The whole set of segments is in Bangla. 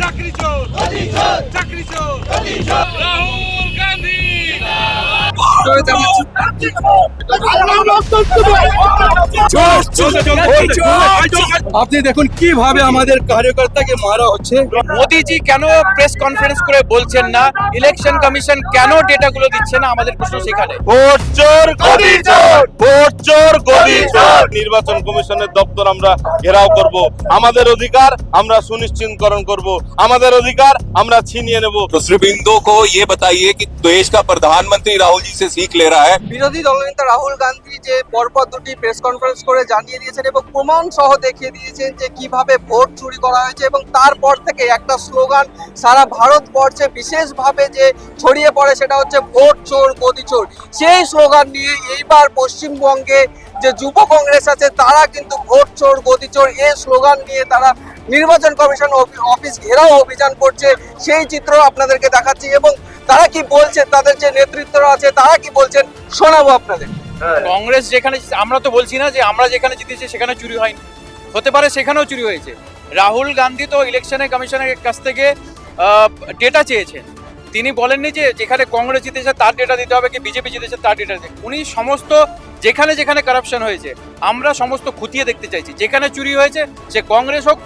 চাকরি চোর চাকরি চোর রাহুল গান্ধী আপনি দেখুন কিভাবে আমাদের কার্যকর্তাকে মারা হচ্ছে মোদিজি কেন প্রেস কনফারেন্স করে বলছেন না ইলেকশন কমিশন কেন ডেটাগুলো দিচ্ছে না আমাদের প্রশ্ন সেখানে ভোট চোর গদি চোর ভোট চোর গদি চোর নির্বাচন কমিশনের দপ্তর আমরা ঘেরাও করব আমাদের অধিকার আমরা সুনিশ্চিতকরণ করব আমাদের অধিকার আমরা ছিনিয়ে নেব तो श्री बिंदु को ये बताइए कि देश का प्रधानमंत्री राहुल जी से सीख ले रहा है বিরোধী দলনেতা রাহুল গান্ধী যে পরপর দুটি প্রেস কনফারেন্স করে জানিয়ে দিয়েছেন এবং প্রমাণ সহ দেখিয়ে দিয়েছেন যে কীভাবে ভোট চুরি করা হয়েছে এবং তারপর থেকে একটা স্লোগান সারা ভারতবর্ষে বিশেষভাবে যে ছড়িয়ে পড়ে সেটা হচ্ছে ভোট চোর, গদি চোর। সেই স্লোগান নিয়ে এইবার পশ্চিমবঙ্গে যে যুব কংগ্রেস আছে, তারা কিন্তু ভোট চোর, গদি চোর এই স্লোগান নিয়ে তারা নির্বাচন কমিশন অফিস ঘেরাও অভিযান করছে। সেই চিত্র আপনাদেরকে দেখাচ্ছি এবং তারা কি বলছে তাদের যে নেতৃত্বরা আছে, তারা কি বলছেন শোনাবো আপনাদের। কংগ্রেস যেখানে, আমরা তো বলছি না যে আমরা যেখানে জিতেছি সেখানে চুরি হয়নি। হতে পারে সেখানেও চুরি হয়েছে। রাহুল গান্ধী তো ইলেকশনে কমিশনের কাছ থেকে ডেটা চেয়েছেন। তিনি বলেননি যে যেখানে কংগ্রেস জিতেছে তার ডেটা দিতে হবে কি বিজেপি জিতেছে তার ডেটা দিতে উনি সমস্ত, যেখানে যেখানে কারাপশন হয়েছে, আমরা সমস্ত খুঁটিয়ে দেখতে চাইছি। যেখানে চুরি হয়েছে, সে কংগ্রেস হোক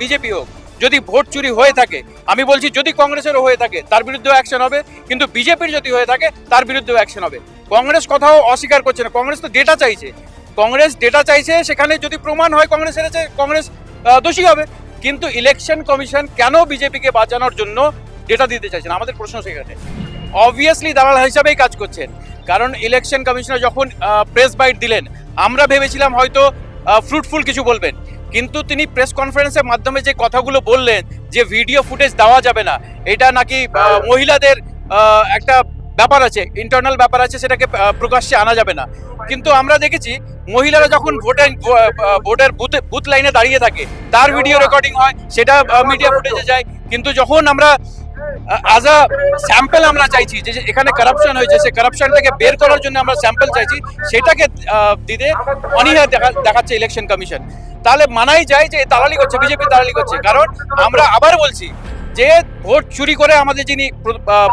বিজেপি হোক। যদি ভোট চুরি হয়ে থাকে, আমি বলছি যদি কংগ্রেসেরও হয়ে থাকে, তার বিরুদ্ধেও অ্যাকশন হবে। কিন্তু বিজেপির যদি হয়ে থাকে, তার বিরুদ্ধেও অ্যাকশন হবে। কংগ্রেস কথাও অস্বীকার করছে না। কংগ্রেস তো ডেটা চাইছে। কংগ্রেস ডেটা চাইছে, সেখানে যদি প্রমাণ হয় কংগ্রেস হেরেছে কংগ্রেস দোষী হবে। কিন্তু ইলেকশন কমিশন কেন বিজেপিকে বাঁচানোর জন্য ডেটা দিতে চাইছেন আমাদের প্রশ্ন সেখানে। অবভিয়াসলি দালাল হিসাবেই কাজ করছেন। কারণ ইলেকশন কমিশনার যখন প্রেস বাইট দিলেন, আমরা ভেবেছিলাম হয়তো ফ্রুটফুল কিছু বলবেন। কিন্তু তিনি প্রেস কনফারেন্সের মাধ্যমে যে কথাগুলো বললেন, যে ভিডিও ফুটেজ দেওয়া যাবে না, এটা নাকি মহিলাদের একটা ব্যাপার আছে ইন্টারনাল ব্যাপার আছে, সেটাকে প্রকাশ্যে আনা যাবে না। কিন্তু আমরা দেখেছি, মহিলারা যখন ভোটের ভোটের বুথ লাইনে দাঁড়িয়ে থাকে, তার ভিডিও রেকর্ডিং হয়, সেটা মিডিয়া ফুটেজে যায়। কিন্তু যখন আমরা অ্যাজ আ স্যাম্পল আমরা চাইছি, যে এখানে কারাপশন হয়েছে, সেই কারাপশনটাকে বের করার জন্য আমরা স্যাম্পল চাইছি, সেটাকে দিতে অনীহা দেখা, দেখাচ্ছে ইলেকশন কমিশন তাহলে মানাই যায় যে দালালি করছে, বিজেপি দালালি করছে। কারণ আমরা আবার বলছি যে ভোট চুরি করে আমাদের যিনি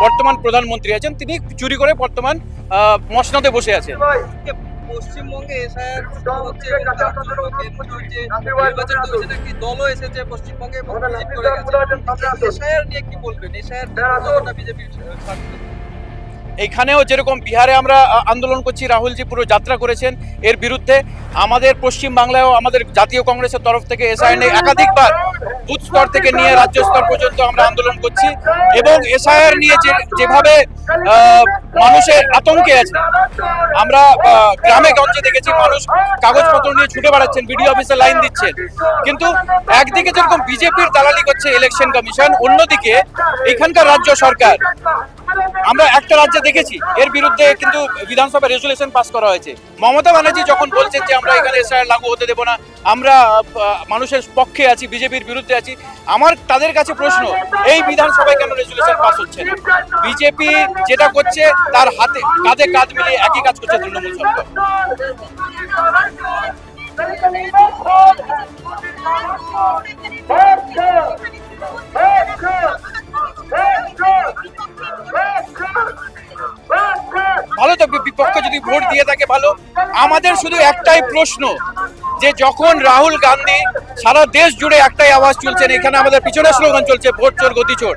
বর্তমান প্রধানমন্ত্রী আছেন, তিনি চুরি করে বর্তমান মসনদে বসে আছেন। পশ্চিমবঙ্গে দলও এসেছে পশ্চিমবঙ্গে নিয়ে বলবেন? এখানেও যেরকম বিহারে আমরা আন্দোলন করছি, রাহুলজি পুরো যাত্রা করেছেন, এর বিরুদ্ধে আমাদের পশ্চিম বাংলায়ও আমাদের জাতীয় কংগ্রেসের তরফ থেকে এসআইআর নিয়ে একাধিকবার বুথ স্তর থেকে নিয়ে রাজ্য স্তর পর্যন্ত আমরা আন্দোলন করছি এবং এসআইআর নিয়ে যে, যেভাবে মানুষের আতঙ্কে আছে, আমরা গ্রামে গঞ্জে দেখেছি মানুষ কাগজপত্র নিয়ে ছুটে বেড়াচ্ছেন, বিডিও অফিসে লাইন দিচ্ছেন। কিন্তু একদিকে যেরকম বিজেপির দালালি করছে ইলেকশন কমিশন, অন্যদিকে এখানকার রাজ্য সরকার আমরা একটা রাজ্যে দেখেছি, এর বিরুদ্ধে কিন্তু বিধানসভা রেজুলেশন পাস করা হয়েছে। মমতা ব্যানার্জি যখন বলছেন যে আমরা এখানে এসআইআর লাগু হতে দেবো না, আমরা মানুষের পক্ষে আছি, বিজেপির বিরুদ্ধে আছি, আমার তাদের কাছে প্রশ্ন, এই বিধানসভায় কেন রেজুলেশন পাস হচ্ছে না? বিজেপি যেটা করছে, তার হাতে, কাঁধে কাঁধ মিলিয়ে একই কাজ করছে তৃণমূল সরকার। ভালো তো বিপক্ষে যদি ভোট দিয়ে থাকে ভালো। আমাদের শুধু একটাই প্রশ্ন, যে যখন রাহুল গান্ধী সারা দেশ জুড়ে একটাই আওয়াজ চলছেন এখানে আমাদের পিছনে স্লোগান চলছে, ভোট চোর, গতি চোর।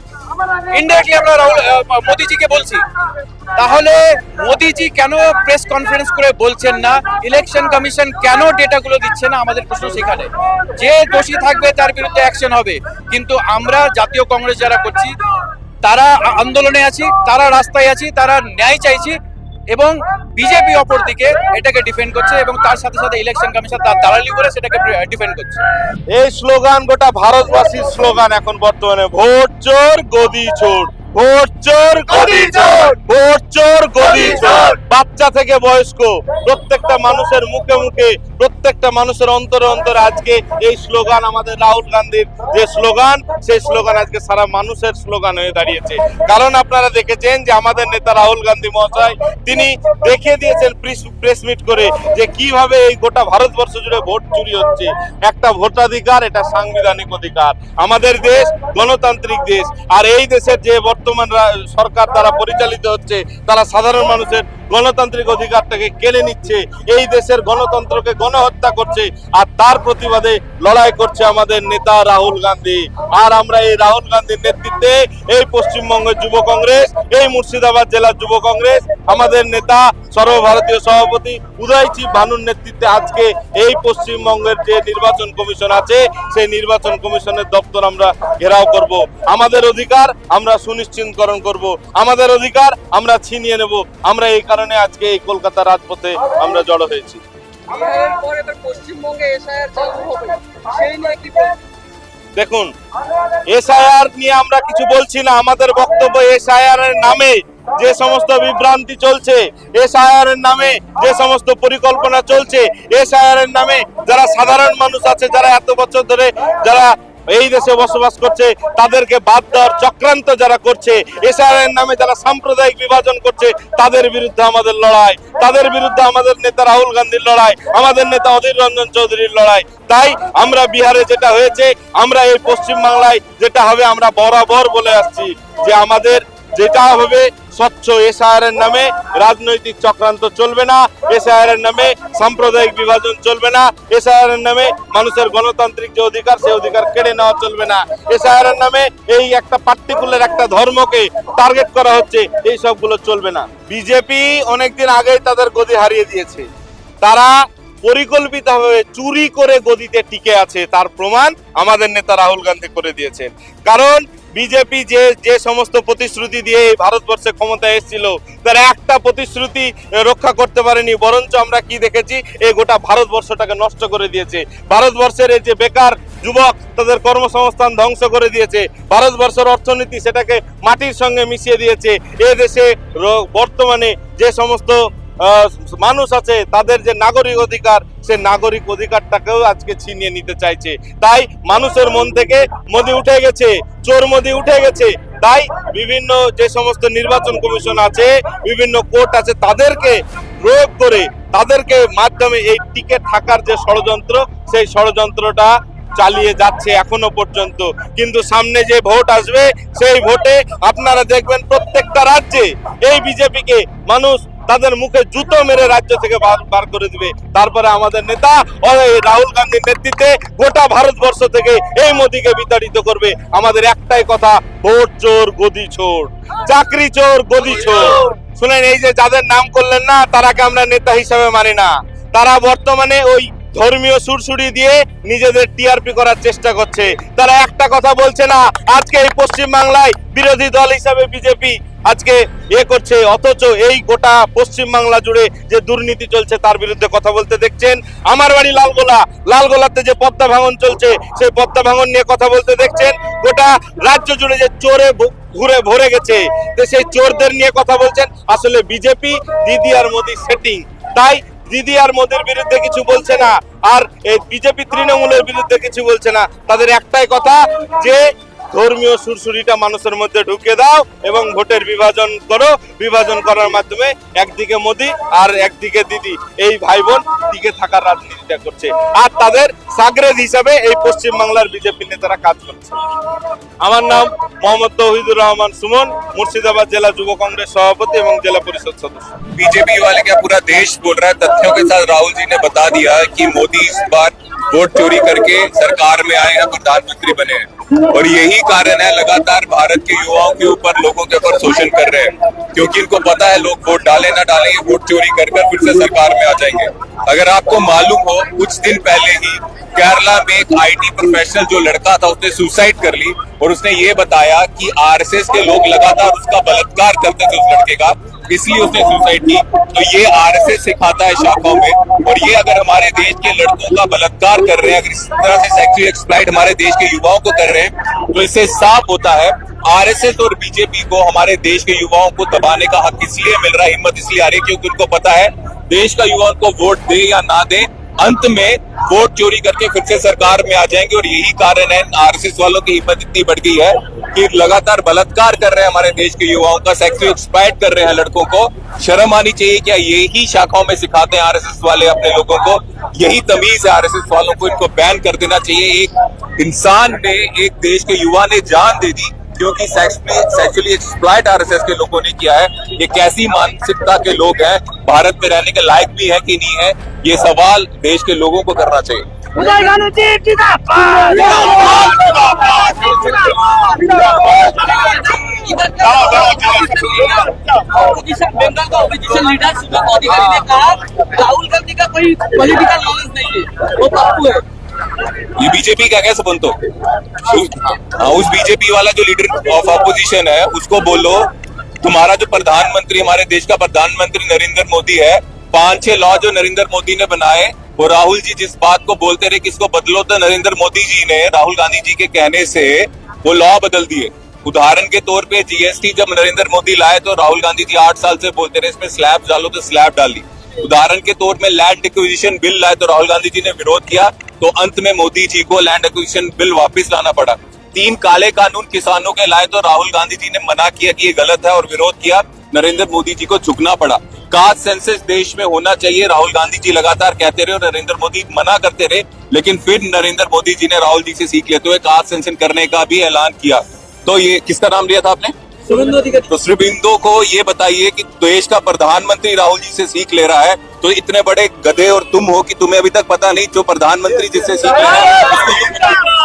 ইনডাইরেক্টলি আমরা রাহুল মোদিজিকে বলছি। তাহলে মোদিজি কেন প্রেস কনফারেন্স করে বলছেন না? ইলেকশন কমিশন কেন ডেটাগুলো দিচ্ছে না? আমাদের প্রশ্ন সেখানে। যে দোষী থাকবে তার বিরুদ্ধে অ্যাকশন হবে। কিন্তু আমরা জাতীয় কংগ্রেস যারা করছি, তারা আন্দোলনে আছি, তারা রাস্তায় আছি, তারা ন্যায় চাইছি এবং বিজেপি অপর দিকে এটাকে ডিফেন্ড করছে এবং তার সাথে সাথে ইলেকশন কমিশন তার দালালি করে সেটাকে ডিফেন্ড করছে। এই স্লোগান গোটা ভারতবাসীর স্লোগান এখন বর্তমানে, ভোট চোর গদি চোর ভোট চোর গদি চোর। ভোট চোর গদি চোর। বাচ্চা থেকে বয়স্ক প্রত্যেকটা মানুষের মুখে মুখে প্রত্যেকটা মানুষের অন্তরে অন্তরে আজকে এই স্লোগান আমাদের রাহুল গান্ধীর যে স্লোগান সেই স্লোগান আজকে সারা মানুষের স্লোগান হয়ে দাঁড়িয়েছে। কারণ আপনারা দেখেছেন যে আমাদের নেতা রাহুল গান্ধী মহাশয় তিনি দেখিয়ে দিয়েছেন প্রেস মিট করে যে কীভাবে এই গোটা ভারতবর্ষ জুড়ে ভোট চুরি হচ্ছে। একটা ভোটাধিকার এটা সাংবিধানিক অধিকার। আমাদের দেশ গণতান্ত্রিক দেশ। আর এই দেশের যে বর্তমান রা- সরকার দ্বারা পরিচালিত হচ্ছে তারা সাধারণ মানুষের গণতান্ত্রিক অধিকারটাকে কেড়ে নিচ্ছে, এই দেশের গণতন্ত্রকে গণহত্যা করছে, আর তার প্রতিবাদে লড়াই করছে আমাদের নেতা রাহুল গান্ধী। আর আমরা এই রাহুল গান্ধীর নেতৃত্বে এই পশ্চিমবঙ্গের যুব কংগ্রেস, এই মুর্শিদাবাদ জেলার যুব কংগ্রেস, আমাদের নেতা সর্বভারতীয় সভাপতি উদয় চি ভানুর নেতৃত্বে আজকে এই পশ্চিমবঙ্গের যে নির্বাচন কমিশন আছে, সেই নির্বাচন কমিশনের দপ্তর আমরা ঘেরাও করব। আমাদের অধিকার আমরা সুনিশ্চিতকরণ করব। আমাদের অধিকার আমরা ছিনিয়ে নেব। আমরা এই কারণে আজকে এই কলকাতা রাজপথে আমরা জড়ো হয়েছি। দেখুন এসআইআর নিয়ে আমরা কিছু বলছি না। আমাদের বক্তব্য এসআইআর এর নামে যে সমস্ত বিভ্রান্তি চলছে এসআইআর এর নামে যে সমস্ত পরিকল্পনা চলছে এসআইআর এর নামে যারা সাধারণ মানুষ আছে যারা এত বছর ধরে যারা এই দেশে বসবাস করছে, তাদেরকে বাদ দেওয়ার চক্রান্ত যারা করছে এসআরআইয়ের নামে যারা সাম্প্রদায়িক বিভাজন করছে, তাদের বিরুদ্ধে আমাদের লড়াই, তাদের বিরুদ্ধে আমাদের নেতা রাহুল গান্ধীর লড়াই, আমাদের নেতা অধীর রঞ্জন চৌধুরীর লড়াই। তাই আমরা বিহারে যেটা হয়েছে, আমরা এই পশ্চিম বাংলায় যেটা হবে আমরা বরাবর বলে আসছি যে আমাদের যেটা হবে স্বচ্ছ এসআইআর এর নামে, রাজনৈতিক চক্রান্ত চলবে না এসআইআর এর নামে সাম্প্রদায়িক বিভাজন চলবে না এসআইআর এর নামে মানুষের গণতান্ত্রিক যে অধিকার সেই অধিকার কেড়ে নেওয়া চলবে না। এসআইআর এর নামে এই একটা পার্টিকুলার একটা ধর্মকে টার্গেট করা হচ্ছে, এই সবগুলো চলবে না। বিজেপি অনেকদিন আগেই তাদের গদি হারিয়ে দিয়েছে। তারা পরিকল্পিতভাবে চুরি করে গদিতে টিকে আছে, তার প্রমাণ আমাদের নেতা রাহুল গান্ধী করে দিয়েছেন। কারণ বিজেপি যে যে সমস্ত প্রতিশ্রুতি দিয়ে এই ভারতবর্ষে ক্ষমতায় এসেছিল, তারা একটা প্রতিশ্রুতি রক্ষা করতে পারেনি, বরঞ্চ আমরা কি দেখেছি? এই গোটা ভারতবর্ষটাকে নষ্ট করে দিয়েছে। ভারতবর্ষের এই যে বেকার যুবক, তাদের কর্মসংস্থান ধ্বংস করে দিয়েছে। ভারতবর্ষের অর্থনীতি সেটাকে মাটির সঙ্গে মিশিয়ে দিয়েছে। এ দেশে বর্তমানে যে সমস্ত মানুষ আছে, তাদের যে নাগরিক অধিকার, সে নাগরিক অধিকারটাকেও আজকে ছিনিয়ে নিতে চাইছে। তাই মানুষের মন থেকে মোদি উঠে গেছে, চোর মোদি উঠে গেছে। তাই বিভিন্ন যে সমস্ত নির্বাচন কমিশন আছে, বিভিন্ন কোর্ট আছে, তাদেরকে প্রয়োগ করে, তাদেরকে মাধ্যমে এই টিকে থাকার যে ষড়যন্ত্র, সেই ষড়যন্ত্রটা চালিয়ে যাচ্ছে এখনও পর্যন্ত। কিন্তু সামনে যে ভোট আসবে, সেই ভোটে আপনারা দেখবেন প্রত্যেকটা রাজ্যে এই বিজেপিকে মানুষ তাদের মুখে জুতো মেরে রাজ্য থেকে বার করে দিবে। তারপরে আমাদের নেতা রাহুল গান্ধীর নেতৃত্বে গোটা ভারতবর্ষ থেকে এই মোদিকে বিতাড়িত করবে। আমাদের একটাই কথা, ভোট চোর, গদি চোর। চাকরি চোর, গদি চোর। শুনেন, এই যে যাদের নাম করলেন না, তারাকে আমরা নেতা হিসাবে মানি না। তারা বর্তমানে ওই ধর্মীয় সুরসুরি দিয়ে নিজেদের টিআরপি করার চেষ্টা করছে। তারা একটা কথা বলছে না, আজকে এই পশ্চিম বাংলায় বিরোধী দল হিসাবে বিজেপি আজকে এ করছে, অথচ এই গোটা পশ্চিম বাংলা জুড়ে যে দুর্নীতি চলছে তার বিরুদ্ধে কথা বলতে দেখছেন। আমার বাড়ি লালগোলা, লালগোলাতে যে পদ্মা ভাঙন চলছে, সেই পদ্মা ভাঙন নিয়ে কথা বলতে দেখছেন। গোটা রাজ্য জুড়ে যে চোরে ঘুরে ভরে গেছে, তো সেই চোরদের নিয়ে কথা বলছেন। আসলে বিজেপি, দিদি আর মোদি সেটিং তাই দিদি আর মোদির বিরুদ্ধে কিছু বলছে না, আর এই বিজেপি তৃণমূলের বিরুদ্ধে কিছু বলছে না। তাদের একটাই কথা, যে ধর্মীয় সুরসুরিটা মানুষের মধ্যে ঢুকে দাও এবং ভোটের বিভাজন করো বিভাজন করার মাধ্যমে একদিকে মোদি আর একদিকে দিদি এই ভাই বোন টিকে থাকার রাজনীতিটা করছে আর তাদের সাগরেদ হিসাবে এই পশ্চিম বাংলার বিজেপি নেতারা কাজ করছে আমার নাম মোহাম্মদ তৌহিদুর রহমান সুমন মুর্শিদাবাদ জেলা যুব কংগ্রেস সভাপতি এবং জেলা পরিষদ সদস্য बीजेपी वाले क्या पूरा देश बोल रहा है तथ्यों के साथ राहुल जी ने बता दिया कि मोदी इस बार वोट चोरी करके सरकार में आए हैं, प्रधानमंत्री बने हैं। और यही कारण है लगातार भारत के युवाओं के ऊपर, लोगों के ऊपर शोषण कर रहे हैं। क्योंकि इनको पता है, लोग वोट डाले ना डालें वोट चोरी कर कर फिर से सरकार में आ जाएँगे। अगर आपको मालूम हो, कुछ दिन पहले ही केरला में एक आईटी प्रोफेशनल जो लड़का था, उसने सुसाइड कर ली। और उसने ये बताया कि आरएसएस के लोग लगातार उसका बलात्कार करते थे उस लड़के का। इसलिए उसने सुसाइड की। तो ये आरएसएस सिखाता है शाखाओं में। और ये अगर हमारे देश के लड़कों का बलात्कार कर रहे हैं, अगर इस तरह से सेक्सुअल एक्सप्लाइट हमारे देश के युवाओं को कर रहे हैं तो इससे साफ़ होता है आरएसएस और बीजेपी को हमारे देश के युवाओं को दबाने का हक इसलिए मिल रहा है, हिम्मत इसलिए आ रही है, क्योंकि उनको पता है, देश का युवाओं को वोट दे या ना दे अंत में वोट चोरी करके फिर से सरकार में आ जाएँगे और यही कारण है, आरएसएस वालों की हिम्मत इतनी बढ़ गई है कि लगातार बलात्कार कर रहे हैं हमारे देश के युवाओं का सेक्सुअल एक्सप्लॉइट कर रहे हैं लड़कों को। शर्म आनी चाहिए क्या यही शाखाओं में सिखाते हैं आरएसएस वाले अपने लोगों को। यही तमीज है आरएसएस वालों को, इनको बैन कर देना चाहिए। एक इंसान ने, एक देश के युवा ने जान दे दी क्योंकि सेक्सुअली एक्सप्लॉइट आरएसएस के लोगों ने किया है ये कैसी मानसिकता के लोग हैं भारत में रहने के लायक भी है कि नहीं है ये सवाल देश के लोगों को करना चाहिए बंगाल का लीडर अधिकारी ने कहा राहुल गांधी का कोई पॉलिटिकल नॉलेज नहीं है वो पप्पू है ये बीजेपी का क्या संबंध तो? हाँ, उस बीजेपी वाला जो लीडर ऑफ़ अपोजिशन है उसको बोलो तुम्हारा जो प्रधानमंत्री हमारे देश का प्रधानमंत्री नरेंद्र मोदी है पाँच छह लॉ जो नरेंद्र मोदी ने बनाए वो राहुल जी जिस बात को बोलते रहे किसको बदलो तो नरेंद्र मोदी जी ने राहुल गांधी जी के कहने से वो लॉ बदल दिए। उदाहरण के तौर पे जीएसटी जब नरेंद्र मोदी लाए तो राहुल गांधी जी आठ साल से बोलते रहे इसमें स्लैब डालो तो स्लैब डाली उदाहरण के तौर में लैंड एक्विजिशन बिल लाए तो राहुल गांधी जी ने विरोध किया तो अंत में मोदी जी को लैंड एक्विजिशन बिल वापस लाना पड़ा। तीन काले कानून किसानों के लाए तो राहुल गांधी जी ने मना किया कि ये गलत है और विरोध किया, नरेंद्र मोदी जी को झुकना पड़ा। कास्ट सेंसस देश में होना चाहिए, राहुल गांधी जी लगातार कहते रहे और नरेंद्र मोदी मना करते रहे, लेकिन फिर नरेंद्र मोदी जी ने राहुल जी से सीख लेते हुए कास्ट सेंसन करने का भी ऐलान किया। तो ये किसका नाम लिया था आपने? तो श्रीबिंदो को ये बताइए कि देश का प्रधानमंत्री राहुल जी से सीख ले रहा है तो इतने बड़े गधे और तुम हो कि तुम्हें अभी तक पता नहीं जो प्रधानमंत्री जिससे सीख ले रहा है।